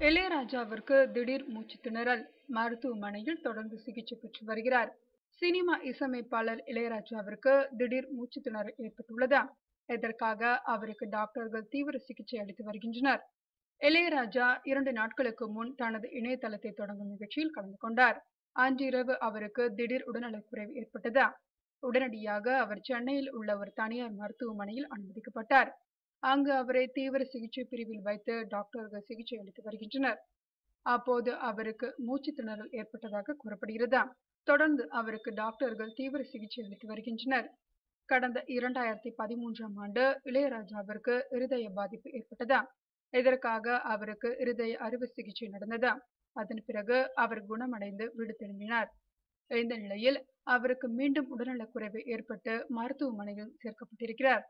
இளையராஜாவிற்கு திடீர் மூச்சு திணறல். மருத்துவமனையில் தொடர்ந்து சிகிச்சை பெற்று வருகிறார். சினிமா இசையமைப்பாளர் இளையராஜாவிற்கு திடீர் மூச்சு திணறல் ஏற்பட்டுள்ளது. இதற்காக அவருக்கு டாக்டர்கள் தீவிர சிகிச்சை அளித்து வருகின்றனர். இளையராஜா இரண்டு நாட்களுக்கு முன் தனது இணையதளத்தை தொடங்கும் நிகழ்ச்சியில் கலந்து கொண்டார். அன்றிரவு அவருக்கு திடீர் உடல்நலக்குறைவு ஏற்பட்டது. உடனடியாக அவர் சென்னையில் உள்ள ஒரு தனியார் மருத்துவமனையில் அனுமதிக்கப்பட்டார். அங்கு அவரை தீவிர சிகிச்சை பிரிவில் வைத்து டாக்டர்கள் சிகிச்சை அளித்து வருகின்றனர். அப்போது அவருக்கு மூச்சு திணறல் ஏற்பட்டதாக கூறப்படுகிறது. தொடர்ந்து அவருக்கு டாக்டர்கள் தீவிர சிகிச்சை அளித்து வருகின்றனர். கடந்த இரண்டாயிரத்தி பதிமூன்றாம் ஆண்டு இளையராஜாவிற்கு இருதய பாதிப்பு ஏற்பட்டது. இதற்காக அவருக்கு இருதய அறுவை சிகிச்சை நடந்தது. அதன் பிறகு அவர் குணமடைந்து வீடு திரும்பினார். இந்த நிலையில் அவருக்கு மீண்டும் உடல்நலக்குறைவு ஏற்பட்டு மருத்துவமனையில் சேர்க்கப்பட்டிருக்கிறார்.